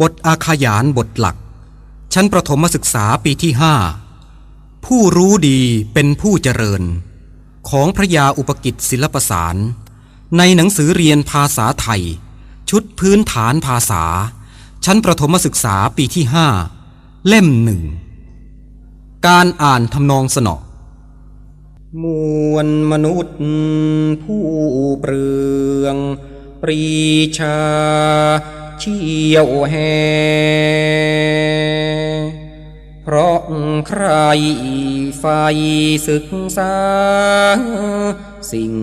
บทอาขยานบทหลัก ชั้นประถมศึกษาปีที่ห้าผู้รู้ดีเป็นผู้เจริญ ของพระยาอุปกิจศิลปสาร ในหนังสือเรียนภาษาไทย ชุดพื้นฐานภาษา ชั้นประถมศึกษาปีที่ห้าเล่มหนึ่ง การอ่านทำนองสนอมวลมนุษย์ผู้เปลือง ปรีชา เชี่ยวแหเพราะใครไฟศึกษา สิ่ง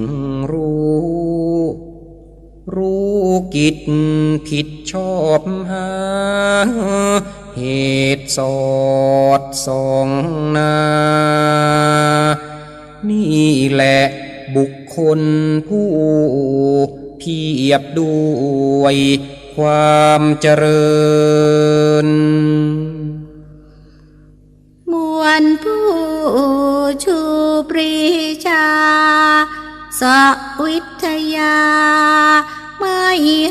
รู้ รู้กิจผิดชอบหา หตสอดสองนา นี่แหละบุคคลผู้เพียบด้วยความเจริญ มวลผู้ชูปรีชาสวิทยา ไม่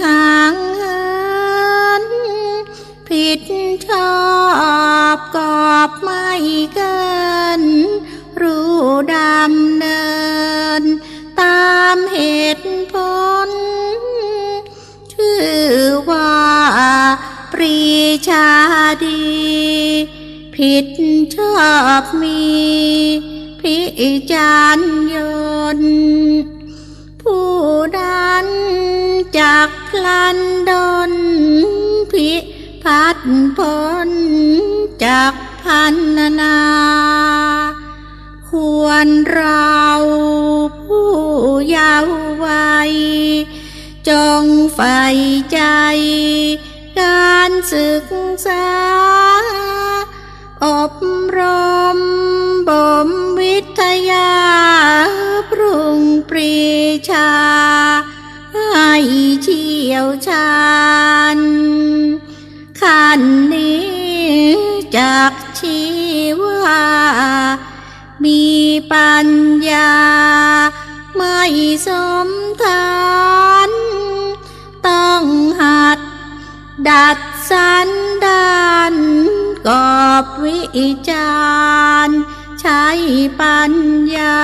ห่างเหินผิด ชอบกอบไม่เกิน รู้ดำเนิน ตามเหตุผล ชื่อว่าปรีชาดี ผิดชอบมีพิจารยนผู้นั้นจากพลันดน พัดพลจากพันนา ควรเราผู้เยาว์วัย จงใฝ่ใจ การศึกษา อบรมบ่มวิทยา ปรุงปรีชา ให้เชี่ยวชาญันนี้จากชีว่ามีปัญญา ไม่สมทาน ต้องหัด ดัดสันดานกอบวิจารใช้ปัญญา